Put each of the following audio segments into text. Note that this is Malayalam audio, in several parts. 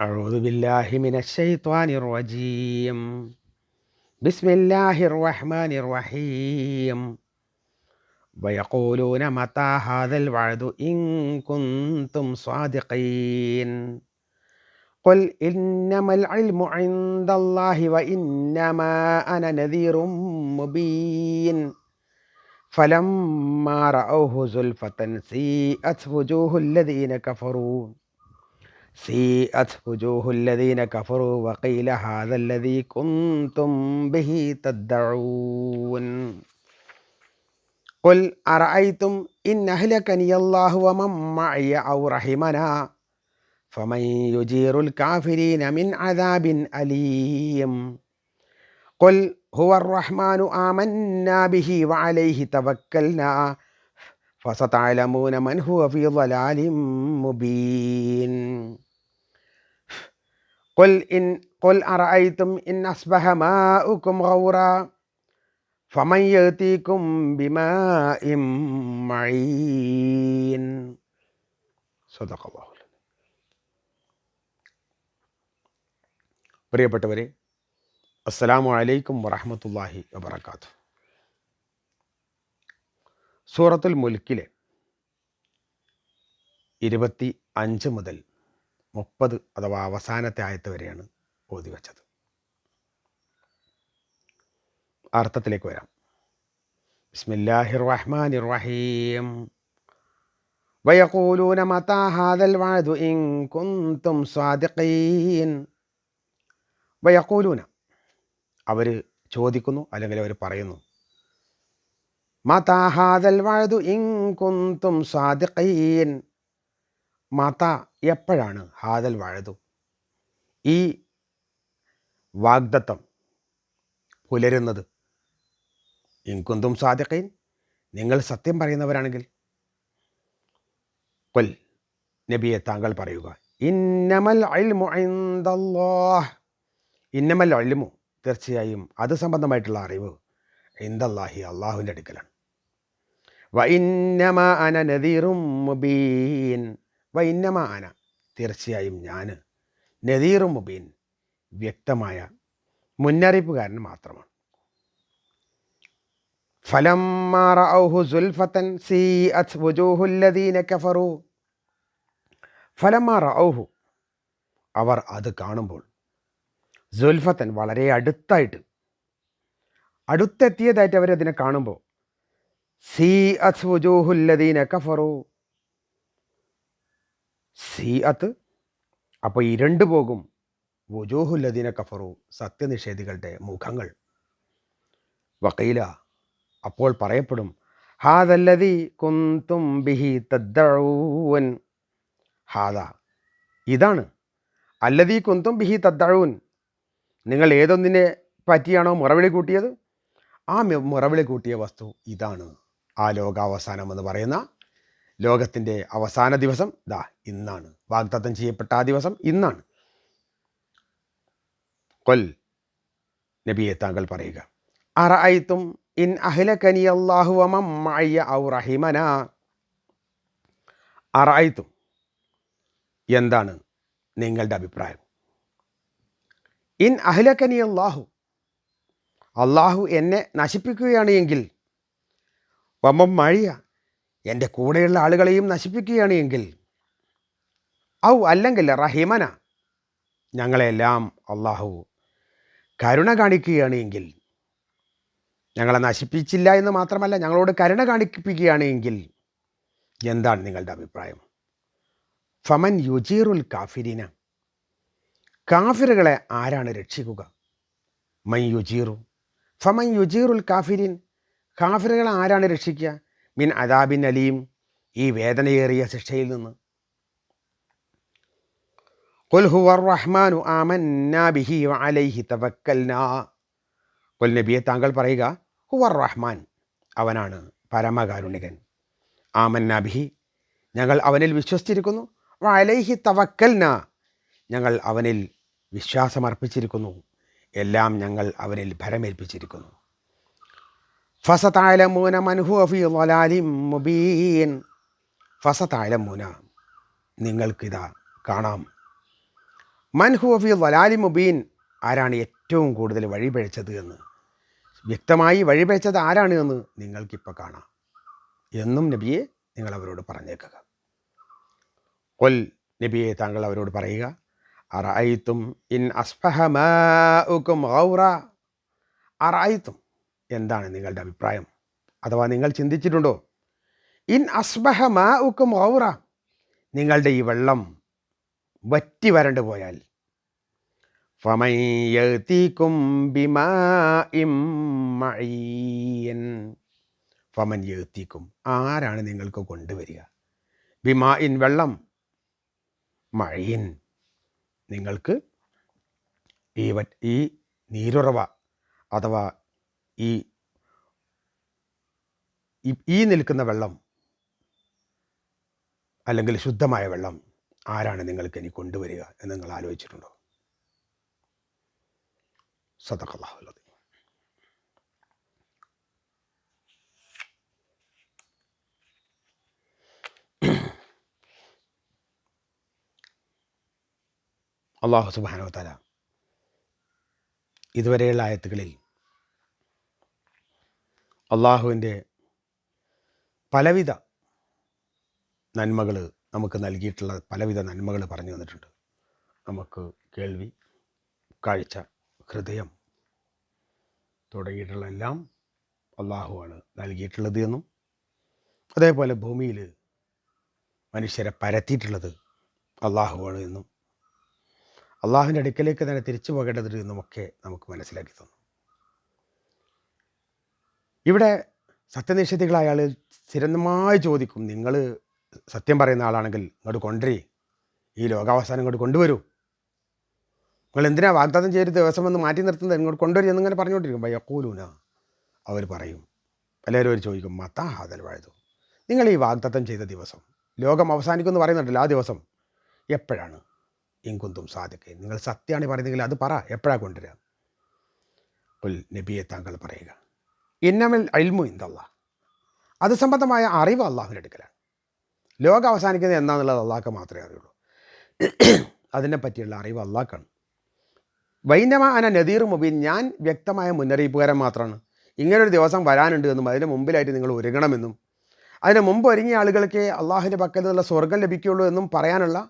أعوذ بالله من الشيطان الرجيم بسم الله الرحمن الرحيم ويقولون متى هذا الوعد إن كنتم صادقين قل إنما العلم عند الله وإنما أنا نذير مبين فلما رأوه زلفة سيئت وجوه الذين كفروا سيئت وجوه الذين كفروا وقيل هذا الذي كنتم به تدعون. قل أرأيتم إن أهلكني الله ومن معي أو رحمنا؟ فمن يجير الكافرين من عذاب أليم. قل هو الرحمن آمنا به وعليه توكلنا فستعلمون من هو في ضلال مبين. കൊൽ ഇൻ കൊൽ അറഅയ്തും ഇൻ അസ്ബഹ മാഉകും ഗൗറ ഫമൻ യതീകും ബിമാഇം മഈൻ സദഖല്ലാഹു പ്രിയപ്പെട്ടവരെ അസ്സലാമു അലൈക്കും വറഹമത്തല്ലാഹി വബർക്കാത്തു സൂറത്തുൽ മുൽക്കിലെ ഇരുപത്തി അഞ്ച് മുതൽ മുപ്പത് അഥവാ അവസാനത്തെ ആയത്ത് വരെയാണ് ഓതി വച്ചത് അർത്ഥത്തിലേക്ക് വരാം ബിസ്മില്ലാഹിർ റഹ്മാനിർ റഹീം ويقولون متى هذا الوعد إن كنتم صادقين വയക്കൂലൂന അവർ ചോദിക്കുന്നു അല്ലെങ്കിൽ അവർ പറയുന്നു മാതാ ഹാദൽ വഴുതു ഇങ്കുന്തും സാദിഖീൻ മാതാ എപ്പോഴാണ് ഹാദൽ വാഴതു? ഈ വാഗ്ദത്തം പുലരുന്നത് ഇൻകുന്തും സാദിഖീൻ? നിങ്ങൾ സത്യം പറയുന്നവരാണെങ്കിൽ കൊൽ നബിയെ താങ്കൾ പറയുക. ഇന്നമൽ ഇന്നമൽ അഴിമു തീർച്ചയായും അത് സംബന്ധമായിട്ടുള്ള അറിവ് ഇന്ദല്ലാഹി അള്ളാഹുവിന്റെ അടുക്കലാണ്. വ ഇന്നമ അന മുബീൻ. വ ഇന്നമ അന തീർച്ചയായും ഞാൻ നദീറും മുബീൻ വ്യക്തമായ മുന്നറിയിപ്പുകാരൻ മാത്രമാണ്. ഫലം സുൽഫത്തൻ കഫറു. അവർ അത് കാണുമ്പോൾ സുൽഫത്തൻ വളരെ അടുത്തായിട്ട് അടുത്തെത്തിയതായിട്ട് അവരതിനെ കാണുമ്പോൾ സീ അസ് വുജൂഹുല്ലദീന കഫറു. സീ അത്ത്. അപ്പോൾ ഇരണ്ടു പോകും. വുജൂഹുല്ലദീന കഫറു സത്യനിഷേധികളുടെ മുഖങ്ങൾ. വക്കീല അപ്പോൾ പറയപ്പെടും ഹാദല്ലതി കുന്തും ബിഹി തദ്ദഊൻ. ഹാദ ഇതാണ്. അല്ലതി കുന്തും ബിഹി തദ്ദഊൻ. നിങ്ങൾ ഏതൊന്നിനെ പറ്റിയാണോ മുറവിളി കൂട്ടിയത്? ആ മുറവിളി കൂട്ടിയ വസ്തു ഇതാണ്. ആ ലോകാവസാനം എന്ന് പറയുന്ന ലോകത്തിന്റെ അവസാന ദിവസം ദാ ഇന്നാണ്. വാഗ്ദത്തം ചെയ്യപ്പെട്ട ആ ദിവസം ഇന്നാണ്. കൊൽ നബിയെ താങ്കൾ പറയുക. അറഅയ്ത്തും ഇൻ അഹ്ലകനി അല്ലാഹു വമം മഅയ്യ ഔ എന്താണ് നിങ്ങളുടെ അഭിപ്രായം? ഇൻ അഹ്ലക്കനി അള്ളാഹു അള്ളാഹു എന്നെ നശിപ്പിക്കുകയാണ് എങ്കിൽ. വമ്മം മഴിയ എന്റെ കൂടെയുള്ള ആളുകളെയും നശിപ്പിക്കുകയാണ് എങ്കിൽ. ഔ അല്ലെങ്കിൽ റഹിമന ഞങ്ങളെല്ലാം അള്ളാഹു കരുണ കാണിക്കുകയാണ് എങ്കിൽ. ഞങ്ങളെ നശിപ്പിച്ചില്ല എന്ന് മാത്രമല്ല ഞങ്ങളോട് കരുണ കാണിപ്പിക്കുകയാണ് എങ്കിൽ. എന്താണ് നിങ്ങളുടെ അഭിപ്രായം? ഫമൻ യുജീറുൽ കാഫിരിന. കാഫിറുകളെ ആരാണ് രക്ഷിക്കുക? മൈ യുജീറു. ഫമൻ യുജീറുൽ കാഫിരിൻ. കാഫിറുകളെ ആരാണ് രക്ഷിക്കുക? മിൻ അദാബിൻ അലീം ഈ വേദനയേറിയ ശിക്ഷയിൽ നിന്ന്. കൊൽഹുവർ റഹ്മാനു ആമന്നാബിഹി അലൈഹി തവക്കൽനാ. കൊൽ നബിയെ താങ്കൾ പറയുക ഹുവർ റഹ്മാൻ അവനാണ് പരമകാരുണികൻ. ആമന്നാബിഹി ഞങ്ങൾ അവനിൽ വിശ്വസിച്ചിരിക്കുന്നു. അലൈഹി തവക്കൽന ഞങ്ങൾ അവനിൽ വിശ്വാസമർപ്പിച്ചിരിക്കുന്നു. എല്ലാം ഞങ്ങൾ അവനിൽ ഭരമേൽപ്പിച്ചിരിക്കുന്നു. ഫസതാലമൂന മൻഹു അഫി വലാലിം മുബീൻ. നിങ്ങൾക്കിതാ കാണാം. മൻഹു അഫി വലാലി മുബീൻ ആരാണ് ഏറ്റവും കൂടുതൽ വഴിപഴച്ചത് എന്ന്. വ്യക്തമായി വഴിപഴച്ചത് ആരാണ് എന്ന് നിങ്ങൾക്കിപ്പോൾ കാണാം. എന്നും നബിയെ നിങ്ങൾ അവരോട് പറഞ്ഞേക്കുക. കൊൽ നബിയെ താങ്കൾ അവരോട് പറയുക. അറായിത്തും ഇൻ അസ്ഫഹമാഉക്കും ഗൗറ. അറായിത്തും എന്താണ് നിങ്ങളുടെ അഭിപ്രായം? അഥവാ നിങ്ങൾ ചിന്തിച്ചിട്ടുണ്ടോ? ഇൻ അസ്ബഹ മാ ഉക്കും ഔറ നിങ്ങളുടെ ഈ വെള്ളം വറ്റി വരണ്ടു പോയാൽ. ഫമൻ ബിമാ ഇം മഈൻ. ഫമൻ യഅ്തീകും. ആരാണ് നിങ്ങൾക്ക് കൊണ്ടുവരിക? ബിമാ ഇൻ വെള്ളം മഴയിൻ നിങ്ങൾക്ക് ഈ ഈ നീരുറവ അഥവാ ഈ ഈ- നിൽക്കുന്ന വെള്ളം അല്ലെങ്കിൽ ശുദ്ധമായ വെള്ളം ആരാണ് നിങ്ങൾക്ക് ഇനി കൊണ്ടുവരിക എന്ന് നിങ്ങൾ ആലോചിച്ചിട്ടുണ്ടോ? സദഖല്ലാഹുലത് അള്ളാഹു സുബാനോ തല ഇതുവരെയുള്ള ആയത്തുകളിൽ അള്ളാഹുവിന്റെ പലവിധ നന്മകൾ നമുക്ക് നൽകിയിട്ടുള്ള പലവിധ നന്മകൾ പറഞ്ഞു തന്നിട്ടുണ്ട്. നമുക്ക് കേൾവി കാഴ്ച ഹൃദയം തുടങ്ങിയിട്ടുള്ള എല്ലാം അള്ളാഹുവാണ് നൽകിയിട്ടുള്ളത് എന്നും അതേപോലെ ഭൂമിയിൽ മനുഷ്യരെ പരത്തിയിട്ടുള്ളത് അള്ളാഹുവാണ് എന്നും അള്ളാഹുവിന്റെ അടുക്കലേക്ക് തന്നെ തിരിച്ചു പോകേണ്ടത് എന്നുമൊക്കെ നമുക്ക് മനസ്സിലാക്കി തന്നു. ഇവിടെ സത്യനിഷേധികളായ ആൾ സ്ഥിരമായി ചോദിക്കും നിങ്ങൾ സത്യം പറയുന്ന ആളാണെങ്കിൽ ഇങ്ങോട്ട് കൊണ്ടുവരി. ഈ ലോകാവസാനം ഇങ്ങോട്ട് കൊണ്ടുവരൂ. നിങ്ങൾ എന്തിനാ വാഗ്ദാനം ചെയ്ത് ദിവസം വന്ന് മാറ്റി നിർത്തുന്നത്? ഇങ്ങോട്ട് കൊണ്ടുവരും എന്നിങ്ങനെ പറഞ്ഞുകൊണ്ടിരിക്കും. വയ്യക്കൂലൂന അവർ പറയും എല്ലാവരും അവർ ചോദിക്കും മത്താ ഹാദൽ വഴുതു. നിങ്ങൾ ഈ വാഗ്ദത്തം ചെയ്ത ദിവസം ലോകം അവസാനിക്കുമെന്ന് പറയുന്നുണ്ടല്ലോ ആ ദിവസം എപ്പോഴാണ്? ഇങ്കുന്തും സാധിക്കെ നിങ്ങൾ സത്യമാണ് പറയുന്നതെങ്കിൽ അത് പറ എപ്പോഴാണ് കൊണ്ടുവരിക? നബിയെ താങ്കൾ പറയുക ഇന്നമൽ അൽമു ഇന്ദല്ല അത് സംബന്ധമായ അറിവ് അള്ളാഹുവിന്റെ അടുക്കലാണ്. ലോകം അവസാനിക്കുന്നത് എന്താണെന്നുള്ളത് അള്ളാഹ്ക്ക് മാത്രമേ അറിയുള്ളൂ. അതിനെ പറ്റിയുള്ള അറിവ് അള്ളാഹ്ക്കാണ്. വൈനമ അന നദീർ മുബീൻ ഞാൻ വ്യക്തമായ മുന്നറിയിപ്പുകാരൻ മാത്രമാണ് ഇങ്ങനൊരു ദിവസം വരാനുണ്ട് എന്നും അതിന് മുമ്പിലായിട്ട് നിങ്ങൾ ഒരുങ്ങണമെന്നും അതിന് മുമ്പ് ഒരുങ്ങിയ ആളുകൾക്ക് അള്ളാഹുവിന്റെ പക്കൽ നിന്നുള്ള സ്വർഗം ലഭിക്കുകയുള്ളൂ എന്നും പറയാനുള്ള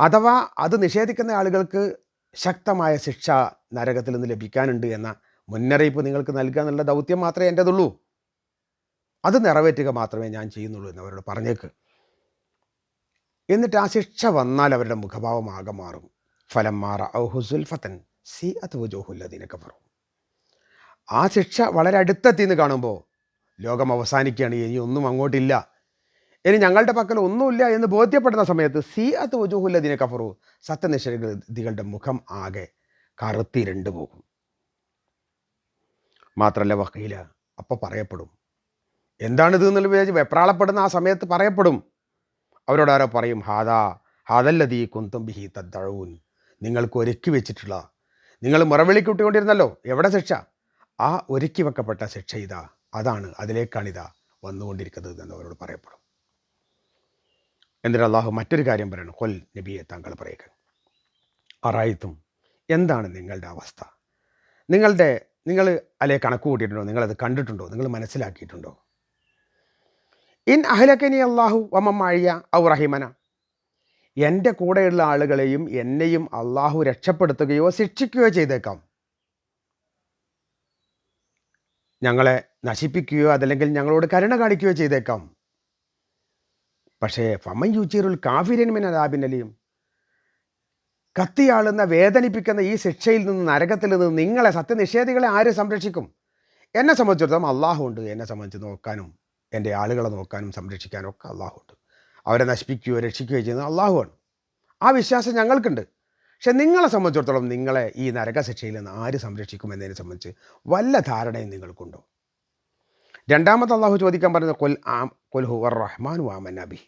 അഥവാ അത് നിഷേധിക്കുന്ന ആളുകൾക്ക് ശക്തമായ ശിക്ഷ നരകത്തിൽ നിന്ന് ലഭിക്കാനുണ്ട് എന്ന മുന്നറിയിപ്പ് നിങ്ങൾക്ക് നൽകുക എന്നുള്ള ദൗത്യം മാത്രമേ എന്റെതുള്ളൂ അത് നിറവേറ്റുക മാത്രമേ ഞാൻ ചെയ്യുന്നുള്ളൂ എന്ന് അവരോട് പറഞ്ഞേക്ക്. എന്നിട്ട് ആ ശിക്ഷ വന്നാൽ അവരുടെ മുഖഭാവം ആകെ മാറും. ഫലം മാറ. ഔഹുസുൽഫത്തൻ സി അത് വജോഹുല്ലതിനൊക്കെ പറയും ആ ശിക്ഷ വളരെ അടുത്തെത്തിന്ന് കാണുമ്പോൾ ലോകം അവസാനിക്കുകയാണ്. ഇനി ഒന്നും അങ്ങോട്ടില്ല. ഇനി ഞങ്ങളുടെ പക്കൽ ഒന്നുമില്ല എന്ന് ബോധ്യപ്പെടുന്ന സമയത്ത് സി അത് വജുഹുല്ലതിനെ കഫറു സത്യനിഷേധികളുടെ മുഖം ആകെ കറുത്തിരണ്ടു പോകും മാത്രമല്ല വക്കീല. അപ്പോൾ പറയപ്പെടും. എന്താണിത് എന്നുള്ള വിചാരിച്ച് വെപ്രാളപ്പെടുന്ന ആ സമയത്ത് പറയപ്പെടും. അവരോട് ആരോ പറയും ഹാദാ ഹാദല്ലതീ കുന്തും ബിഹി തദ്ദഴൂൻ നിങ്ങൾക്ക് ഒരുക്കി വെച്ചിട്ടുള്ള നിങ്ങൾ മുറവിളിക്കൂട്ടിക്കൊണ്ടിരുന്നല്ലോ എവിടെ ശിക്ഷ? ആ ഒരുക്കി വെക്കപ്പെട്ട ശിക്ഷ ഇതാ. അതാണ് അതിലേക്കാണിതാ വന്നുകൊണ്ടിരിക്കുന്നത് എന്ന് അവരോട് പറയപ്പെടും. എന്നിട്ട് അള്ളാഹു മറ്റൊരു കാര്യം പറയണം. കൊൽ നബിയെ താങ്കൾ പറയുക അറായിത്തും എന്താണ് നിങ്ങളുടെ അവസ്ഥ? നിങ്ങളുടെ നിങ്ങൾ അല്ലെ കണക്ക് കൂട്ടിയിട്ടുണ്ടോ? നിങ്ങളത് കണ്ടിട്ടുണ്ടോ? നിങ്ങൾ മനസ്സിലാക്കിയിട്ടുണ്ടോ? ഇൻ അഹ്ലക്കനി അള്ളാഹു വമ്മഴിയ ഔ റഹിമന. എന്റെ കൂടെയുള്ള ആളുകളെയും എന്നെയും അള്ളാഹു രക്ഷപ്പെടുത്തുകയോ ശിക്ഷിക്കുകയോ ചെയ്തേക്കാം. ഞങ്ങളെ നശിപ്പിക്കുകയോ അതല്ലെങ്കിൽ ഞങ്ങളോട് കരുണ കാണിക്കുകയോ ചെയ്തേക്കാം. പക്ഷേ ഫമൻ യുച്ചീറുൽ കാഫിരൻ അതാബിനലിയും കത്തിയാളുന്ന വേദനിപ്പിക്കുന്ന ഈ ശിക്ഷയിൽ നിന്ന് നരകത്തിൽ നിന്ന് നിങ്ങളെ സത്യനിഷേധികളെ ആര് സംരക്ഷിക്കും? എന്നെ സംബന്ധിച്ചിടത്തോളം അള്ളാഹു ഉണ്ട്. എന്നെ സംബന്ധിച്ച് നോക്കാനും എന്റെ ആളുകളെ നോക്കാനും സംരക്ഷിക്കാനും ഒക്കെ അള്ളാഹു ഉണ്ട്. അവരെ നശിപ്പിക്കുകയോ രക്ഷിക്കുകയോ ചെയ്യുന്നത് അള്ളാഹുവാണ് ആ വിശ്വാസം ഞങ്ങൾക്കുണ്ട്. പക്ഷെ നിങ്ങളെ സംബന്ധിച്ചിടത്തോളം നിങ്ങളെ ഈ നരകശിക്ഷയിൽ നിന്ന് ആര് സംരക്ഷിക്കും എന്നതിനെ സംബന്ധിച്ച് വല്ല ധാരണയും നിങ്ങൾക്കുണ്ടോ? രണ്ടാമത്തെ അള്ളാഹു ചോദിക്കാൻ പറയുന്ന കൊൽ ആ കൊൽ ഹുവർ റഹ്മാൻ വാമൻ അബി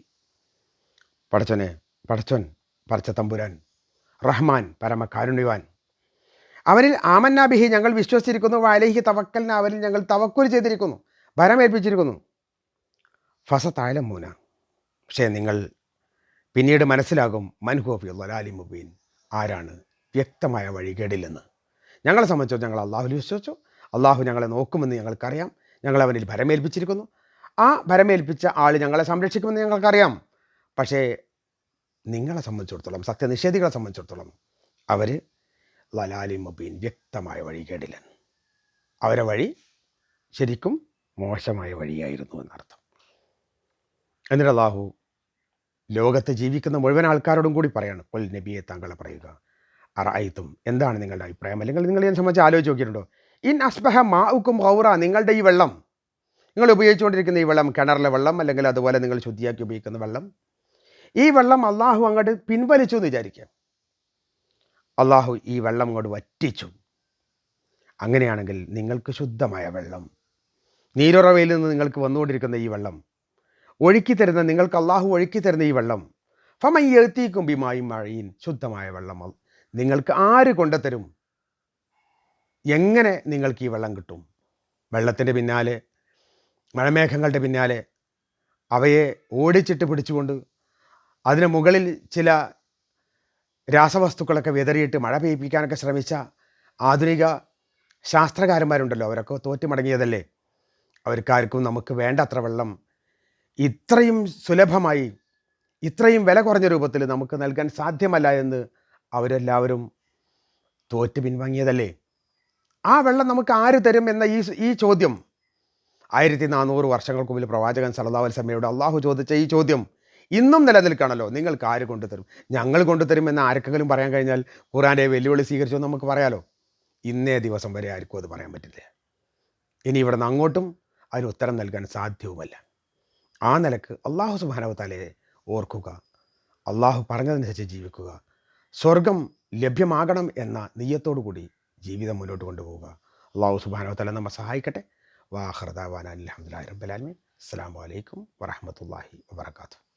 പടച്ചനെ പടച്ചൻ പടച്ച തമ്പുരാൻ റഹ്മാൻ പരമകാരുണ്യവാൻ. അവനിൽ ആമന്നാബിഹി ഞങ്ങൾ വിശ്വസിച്ചിരിക്കുന്നു. വാലഹി തവക്കലിന് അവനിൽ ഞങ്ങൾ തവക്കുൽ ചെയ്തിരിക്കുന്നു. ഭരമേൽപ്പിച്ചിരിക്കുന്നു ഫസ താലമൂന പക്ഷേ നിങ്ങൾ പിന്നീട് മനസ്സിലാകും മൻഹോഫി ലലാലി മുബീൻ. ആരാണ്? വ്യക്തമായ വഴികേടില്ലെന്ന്. ഞങ്ങളെ സംബന്ധിച്ചോ ഞങ്ങൾ അള്ളാഹു വിശ്വസിച്ചു. അള്ളാഹു ഞങ്ങളെ നോക്കുമെന്ന് ഞങ്ങൾക്കറിയാം. ഞങ്ങൾ അവനിൽ ഭരമേൽപ്പിച്ചിരിക്കുന്നു ആ ഭരമേൽപ്പിച്ച ആൾ ഞങ്ങളെ സംരക്ഷിക്കുമെന്ന് ഞങ്ങൾക്കറിയാം. പക്ഷേ നിങ്ങളെ സംബന്ധിച്ചിടത്തോളം സത്യനിഷേധികളെ സംബന്ധിച്ചിടത്തോളം അവർ ലലാലി മുബീൻ വ്യക്തമായ വഴി കേടില്ല. അവരെ വഴി ശരിക്കും മോശമായ വഴിയായിരുന്നു എന്നർത്ഥം. എന്നിട്ട് അള്ളാഹു ലോകത്ത് ജീവിക്കുന്ന മുഴുവൻ ആൾക്കാരോടും കൂടി പറയാണ് കൊൽ നബിയെ താങ്കളെ പറയുക അറായിത്തും എന്താണ് നിങ്ങളുടെ അഭിപ്രായം? അല്ലെങ്കിൽ നിങ്ങൾ ഇതിനെ സംബന്ധിച്ച് ആലോചിച്ച് നോക്കിയിട്ടുണ്ടോ? ഇൻ അസ്ബഹ മാവുക്കും ഹൗറ നിങ്ങളുടെ ഈ വെള്ളം നിങ്ങൾ ഉപയോഗിച്ചുകൊണ്ടിരിക്കുന്ന ഈ വെള്ളം കിണറിലെ വെള്ളം അല്ലെങ്കിൽ അതുപോലെ നിങ്ങൾ ശുദ്ധിയാക്കി ഉപയോഗിക്കുന്ന വെള്ളം ഈ വെള്ളം അള്ളാഹു അങ്ങോട്ട് പിൻവലിച്ചു എന്ന് വിചാരിക്കുക. അള്ളാഹു ഈ വെള്ളം അങ്ങോട്ട് വറ്റിച്ചു. അങ്ങനെയാണെങ്കിൽ നിങ്ങൾക്ക് ശുദ്ധമായ വെള്ളം നീരുറവയിൽ നിന്ന് നിങ്ങൾക്ക് വന്നുകൊണ്ടിരിക്കുന്ന ഈ വെള്ളം ഒഴുക്കി തരുന്ന നിങ്ങൾക്ക് അള്ളാഹു ഒഴുക്കി തരുന്ന ഈ വെള്ളം ഫമയ്യെത്തിക്കും ബിമായും മഴയും ശുദ്ധമായ വെള്ളം നിങ്ങൾക്ക് ആര് കൊണ്ടുത്തരും എങ്ങനെ നിങ്ങൾക്ക് ഈ വെള്ളം കിട്ടും? വെള്ളത്തിന്റെ പിന്നാലെ മഴമേഘങ്ങളുടെ പിന്നാലെ അവയെ ഓടിച്ചിട്ട് പിടിച്ചുകൊണ്ട് അതിന് മുകളിൽ ചില രാസവസ്തുക്കളൊക്കെ വിതറിയിട്ട് മഴ പെയ്യിപ്പിക്കാനൊക്കെ ശ്രമിച്ച ആധുനിക ശാസ്ത്രകാരന്മാരുണ്ടല്ലോ. അവരൊക്കെ തോറ്റു മടങ്ങിയതല്ലേ? അവർക്കാർക്കും നമുക്ക് വേണ്ടത്ര വെള്ളം ഇത്രയും സുലഭമായി ഇത്രയും വില കുറഞ്ഞ രൂപത്തിൽ നമുക്ക് നൽകാൻ സാധ്യമല്ല എന്ന് അവരെല്ലാവരും തോറ്റ് പിൻവാങ്ങിയതല്ലേ? ആ വെള്ളം നമുക്ക് ആര് തരും എന്ന ഈ ഈ ചോദ്യം. ആയിരത്തി നാനൂറ് വർഷങ്ങൾക്ക് മുമ്പിൽ പ്രവാചകൻ അലൈഹി വസല്ലമയോട് അള്ളാഹു ചോദിച്ച ഈ ചോദ്യം ഇന്നും നിലനിൽക്കണമല്ലോ നിങ്ങൾക്ക് ആര് കൊണ്ടുതരും? ഞങ്ങൾ കൊണ്ടുതരും എന്ന് ആർക്കെങ്കിലും പറയാൻ കഴിഞ്ഞാൽ ഖുറാന്റെ വെല്ലുവിളി സ്വീകരിച്ചു നമുക്ക് പറയാലോ? ഇന്നേ ദിവസം വരെ ആർക്കും അത് പറയാൻ പറ്റില്ല. ഇനി ഇവിടെ നിന്ന് അങ്ങോട്ടും അതിന് ഉത്തരം നൽകാൻ സാധ്യവുമല്ല. ആ നിലയ്ക്ക് അള്ളാഹു സുബാനവത്താലെ ഓർക്കുക. അള്ളാഹു പറഞ്ഞതനുസരിച്ച് ജീവിക്കുക. സ്വർഗം ലഭ്യമാകണം എന്ന നെയ്യത്തോടു കൂടി ജീവിതം മുന്നോട്ട് കൊണ്ടുപോവുക. അള്ളാഹു സുബാനവത്താലെ നമ്മെ സഹായിക്കട്ടെ. വാഹർദാവാൻ അലഹമുല്ലാ റബ്ബലാലമീൻ അസ്സാം വലൈക്കും വറഹമത്തല്ലാഹി വാത്തു